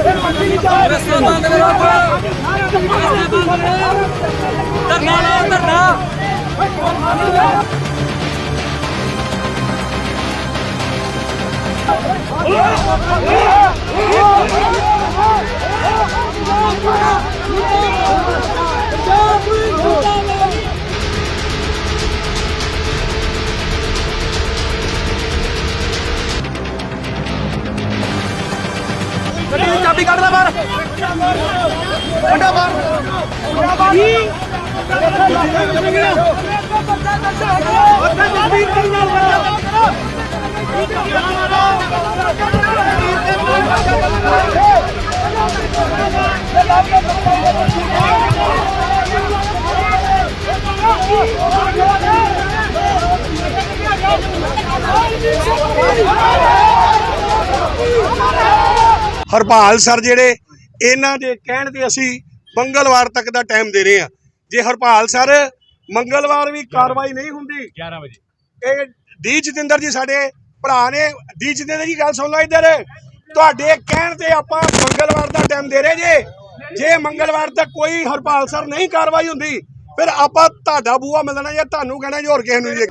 ਰਸਤੇ ਬੰਦ ਕਰੋ ਰਸਤੇ ਬੰਦ ਕਰੋ ਧਰਨਾ ਲਾਓ ਧਰਨਾ ਗੱਡੀ ਦੀ ਚਾਬੀ ਕੱਢ ਲੈ ਬਾਹਰ। ਕੱਢਾ ਬਾਹਰ। ਹਰਪਾਲ ਸਰ ਜਿਹੜੇ ਇਹਨਾਂ ਦੇ ਕਹਿਣ ਤੇ ਅਸੀਂ ਮੰਗਲਵਾਰ ਤੱਕ ਦਾ ਟਾਈਮ ਦੇ ਰਹੇ ਹਾਂ। ਜੇ ਹਰਪਾਲ ਸਰ ਮੰਗਲਵਾਰ ਵੀ ਕਾਰਵਾਈ ਨਹੀਂ ਹੁੰਦੀ 11 ਵਜੇ। ਇਹ ਡੀ ਜਤਿੰਦਰ ਜੀ ਸਾਡੇ ਭਰਾ ਨੇ ਡੀ ਜਤਿੰਦਰ ਜੀ ਗੱਲ ਸੁਣ ਲਓ ਇੱਧਰ। ਤੁਹਾਡੇ ਕਹਿਣ ਤੇ ਆਪਾਂ ਮੰਗਲਵਾਰ ਦਾ ਟਾਈਮ ਦੇ ਰਹੇ ਜੇ। ਜੇ ਮੰਗਲਵਾਰ ਤੱਕ ਕੋਈ ਹਰਪਾਲ ਸਰ ਨਹੀਂ ਕਾਰਵਾਈ ਹੁੰਦੀ ਫਿਰ ਆਪਾਂ ਤੁਹਾਡਾ ਬੂਆ ਮਿਲਣਾ ਜਾਂ ਤੁਹਾਨੂੰ ਕਹਿਣਾ ਜੀ ਹੋਰ ਕਿਸੇ ਨੂੰ ਜੀ।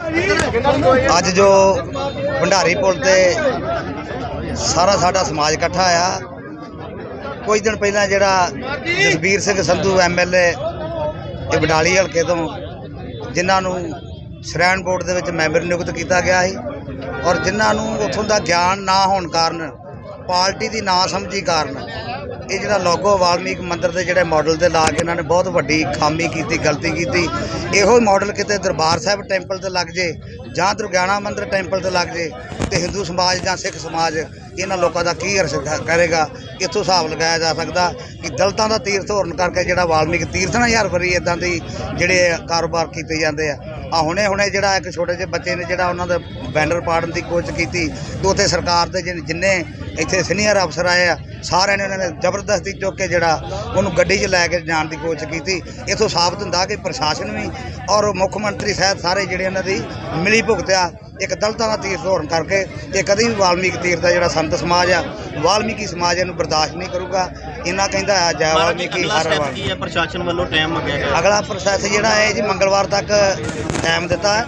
ਅੱਜ ਜੋ ਭੰਡਾਰੀ ਪੁਲ ਤੇ ਸਾਰਾ ਸਾਡਾ ਸਮਾਜ ਇਕੱਠਾ ਆ। ਕੁਝ ਦਿਨ ਪਹਿਲਾਂ ਜਿਹੜਾ ਜਸਬੀਰ ਸਿੰਘ ਸੰਧੂ ਐਮਐਲਏ ਇਹ ਬਡਾਲੀ ਹਲਕੇ ਤੋਂ ਜਿਨ੍ਹਾਂ ਨੂੰ ਸ਼੍ਰੈਣ ਬੋਰਡ ਦੇ ਵਿੱਚ ਮੈਂਬਰ ਨਿਯੁਕਤ ਕੀਤਾ ਗਿਆ ਸੀ ਔਰ ਜਿਨ੍ਹਾਂ ਨੂੰ ਉੱਥੋਂ ਦਾ ਗਿਆਨ ਨਾ ਹੋਣ ਕਾਰਨ ਪਾਰਟੀ ਦੀ ਨਾ ਸਮਝੀ ਕਾਰਨ ਇਹ ਜਿਹੜਾ ਲੋਗੋ ਵਾਲਮੀਕ ਮੰਦਿਰ ਦੇ ਜਿਹੜੇ ਮਾਡਲ ਤੇ ਲਾ ਕੇ ਇਹਨਾਂ ਨੇ ਬਹੁਤ ਵੱਡੀ ਖਾਮੀ ਕੀਤੀ, ਗਲਤੀ ਕੀਤੀ। ਇਹੋ ਮਾਡਲ ਕਿਤੇ ਦਰਬਾਰ ਸਾਹਿਬ ਟੈਂਪਲ ਤੇ ਲੱਗ ਜੇ ਜਾਂ ਦੁਰਗਿਆਣਾ ਮੰਦਿਰ ਟੈਂਪਲ ਤੇ ਲੱਗ ਜੇ ਤੇ ਹਿੰਦੂ ਸਮਾਜ ਜਾਂ ਸਿੱਖ ਸਮਾਜ ਇਹਨਾਂ ਲੋਕਾਂ ਦਾ ਕੀ ਅਰਸ ਕਰੇਗਾ ਇੱਥੋਂ ਹਿਸਾਬ ਲਗਾਇਆ ਜਾ ਸਕਦਾ ਕਿ ਦਲਤਾਂ ਦਾ ਤੀਰਥ ਹੋਰਨ ਕਰਕੇ ਜਿਹੜਾ ਵਾਲਮੀਕ ਤੀਰਥ ਨਾ ਯਾਰ ਫਰੀ ਇਦਾਂ ਦੀ ਜਿਹੜੇ ਕਾਰੋਬਾਰ ਕੀਤੇ ਜਾਂਦੇ ਆ। ਆ ਹੁਣੇ ਹੁਣੇ ਜਿਹੜਾ ਇੱਕ ਛੋਟੇ ਜਿਹੇ ਬੱਚੇ ਨੇ ਜਿਹੜਾ ਉਹਨਾਂ ਦਾ ਬੈਨਰ ਪਾੜਨ ਦੀ ਕੋਸ਼ਿਸ਼ ਕੀਤੀ ਤੇ ਉੱਥੇ ਸਰਕਾਰ ਦੇ ਜਿਨ- ਜਿੰਨੇ ਇੱਥੇ ਸੀਨੀਅਰ ਅਫਸਰ ਆਏ ਆ, ਸਾਰਿਆਂ ਨੇ ਉਹਨਾਂ ਨੇ ਜ਼ਬਰਦਸਤੀ ਚੁੱਕ ਕੇ ਜਿਹੜਾ ਉਹਨੂੰ ਗੱਡੀ 'ਚ ਲੈ ਕੇ ਜਾਣ ਦੀ ਕੋਸ਼ਿਸ਼ ਕੀਤੀ। ਇਥੋਂ ਸਾਬਤ ਹੁੰਦਾ ਕਿ ਪ੍ਰਸ਼ਾਸਨ ਵੀ ਔਰ ਮੁੱਖ ਮੰਤਰੀ ਸਾਹਿਬ ਸਾਰੇ ਜਿਹੜੇ ਇਹਨਾਂ ਦੀ ਮਿਲੀ ਭੁਗਤ ਆ ਇੱਕ ਦਲਤਾਂ ਦਾ ਤੀਰਥ ਹੋਰਨ ਕਰਕੇ ਇਹ ਕਦੀ ਵੀ ਵਾਲਮੀਕ ਤੀਰਥ ਦਾ ਜਿਹੜਾ ਸੰਤ ਸਮਾਜ ਆ ਵਾਲਮੀਕੀ ਸਮਾਜ ਇਹਨੂੰ ਬਰਦਾਸ਼ਤ ਨਹੀਂ ਕਰੂਗਾ। ਇਹਨਾਂ ਕਹਿੰਦਾ ਆ ਜੈ ਵਾਲਮੀਕੀ ਹਰ ਵਾਲ ਕੀ ਹੈ? ਪ੍ਰਸ਼ਾਸਨ ਵੱਲੋਂ ਟਾਈਮ ਮੰਗਿਆ ਗਿਆ। ਅਗਲਾ ਪ੍ਰੋਸੈਸ ਜਿਹੜਾ ਹੈ ਜੀ ਮੰਗਲਵਾਰ ਤੱਕ ਟਾਈਮ ਦਿੱਤਾ ਹੈ।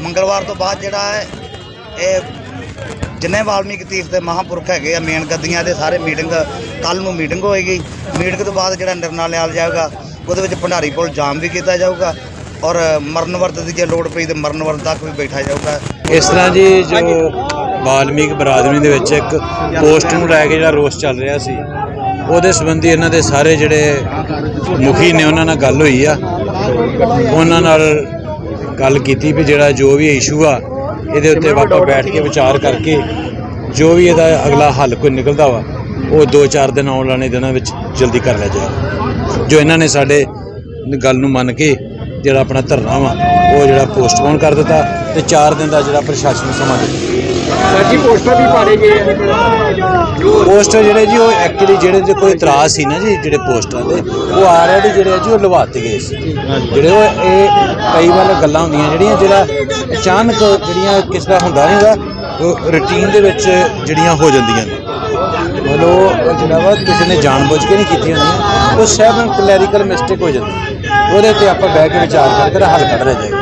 ਮੰਗਲਵਾਰ ਤੋਂ ਬਾਅਦ ਜਿਹੜਾ ਹੈ ਇਹ ਜਿੰਨੇ ਵਾਲਮੀਕ ਤੀਰਥ ਦੇ ਮਹਾਂਪੁਰਖ ਹੈਗੇ ਆ ਮੇਨ ਗੱਦੀਆਂ ਦੇ ਸਾਰੇ ਮੀਟਿੰਗ ਕੱਲ ਨੂੰ ਮੀਟਿੰਗ ਹੋਏਗੀ। ਮੀਟਿੰਗ ਤੋਂ ਬਾਅਦ ਜਿਹੜਾ ਨਿਰਣਾ ਲਿਆ ਜਾਊਗਾ ਉਹਦੇ ਵਿੱਚ ਭੰਡਾਰੀ ਪੁਲ ਜਾਮ ਵੀ ਕੀਤਾ ਜਾਊਗਾ। ਔਰ ਮਰਨ ਵਰਤ ਦੀ ਜੇ ਲੋੜ ਪਈ ਤੇ ਮਰਨ ਵਰਤ ਤੱਕ ਵੀ ਬੈਠਾ ਜਾਊਗਾ। ਇਸ ਤਰ੍ਹਾਂ ਜੀ ਜੋ ਵਾਲਮੀਕ ਬਰਾਦਰੀ ਦੇ ਵਿੱਚ ਇੱਕ ਪੋਸਟ ਨੂੰ ਲੈ ਕੇ ਜਿਹੜਾ ਰੋਸ ਚੱਲ ਰਿਹਾ ਸੀ, ਉਹਦੇ ਸੰਬੰਧੀ ਇਹਨਾਂ ਦੇ ਸਾਰੇ ਜਿਹੜੇ ਮੁਖੀ ਨੇ ਉਹਨਾਂ ਨਾਲ ਗੱਲ ਹੋਈ ਆ। ਉਹਨਾਂ ਨਾਲ ਗੱਲ ਕੀਤੀ ਵੀ ਜਿਹੜਾ ਜੋ ਵੀ ਇਸ਼ੂ ਆ, ਇਹਦੇ ਉੱਤੇ ਆਪਾਂ ਬੈਠ ਕੇ ਵਿਚਾਰ ਕਰਕੇ ਜੋ ਵੀ ਇਹਦਾ ਅਗਲਾ ਹੱਲ ਕੋਈ ਨਿਕਲਦਾ ਵਾ, ਉਹ 2-4 ਦਿਨ ਆਉਣ ਵਾਲੇ ਦਿਨਾਂ ਵਿੱਚ ਜਲਦੀ ਕਰ ਲਿਆ ਜਾਏਗਾ। ਜੋ ਇਹਨਾਂ ਨੇ ਸਾਡੇ ਗੱਲ ਨੂੰ ਮੰਨ ਕੇ ਜਿਹੜਾ ਆਪਣਾ ਧਰਨਾ ਵਾ ਉਹ ਜਿਹੜਾ ਪੋਸਟਪੋਨ ਕਰ ਦਿੱਤਾ ਤੇ 4 ਦਿਨ ਦਾ ਜਿਹੜਾ ਪ੍ਰਸ਼ਾਸਨ ਸਮਾਂ ਦਿੱਤਾ। ਸਾਡੀ ਪੋਸਟਰ ਵੀ ਪਾੜੇ ਗਏ ਪੋਸਟਰ ਜਿਹੜੇ ਜੀ ਉਹ ਐਕਚੁਅਲੀ ਜਿਹੜੇ ਤੇ ਕੋਈ ਇਤਰਾਜ਼ ਸੀ ਨਾ ਜੀ ਜਿਹੜੇ ਪੋਸਟਰਾਂ ਦੇ ਉਹ ਆਲਰੇਡੀ ਜਿਹੜੇ ਜੀ ਉਹ ਲਵਾਤੇ ਗਏ ਸੀ। ਜਿਹੜੇ ਉਹ ਇਹ ਕਈ ਵਾਰ ਗੱਲਾਂ ਹੁੰਦੀਆਂ ਜਿਹੜੀਆਂ ਜਿਹੜਾ ਅਚਾਨਕ ਜਿਹੜੀਆਂ ਕਿਸ ਦਾ ਹੁੰਦਾ ਨਹੀਂਗਾ ਉਹ ਰੁਟੀਨ ਦੇ ਵਿੱਚ ਜਿਹੜੀਆਂ ਹੋ ਜਾਂਦੀਆਂ ਨੇ। ਮਤਲਬ ਜਿਹੜਾ ਵਾ ਕਿਸੇ ਨੇ ਜਾਣਬੁੱਝ ਕੇ ਨਹੀਂ ਕੀਤੀਆਂ ਹੁੰਦੀਆਂ ਉਹ ਸਹਿਬ ਕਲੈਰੀਕਲ ਮਿਸਟੇਕ ਹੋ ਜਾਂਦੀ। ਉਹਦੇ ਤੇ ਆਪਾਂ ਬਹਿ ਕੇ ਵਿਚਾਰ ਕਰਕੇ ਹੱਲ ਕੱਢ ਲਿਆ ਜਾਏਗਾ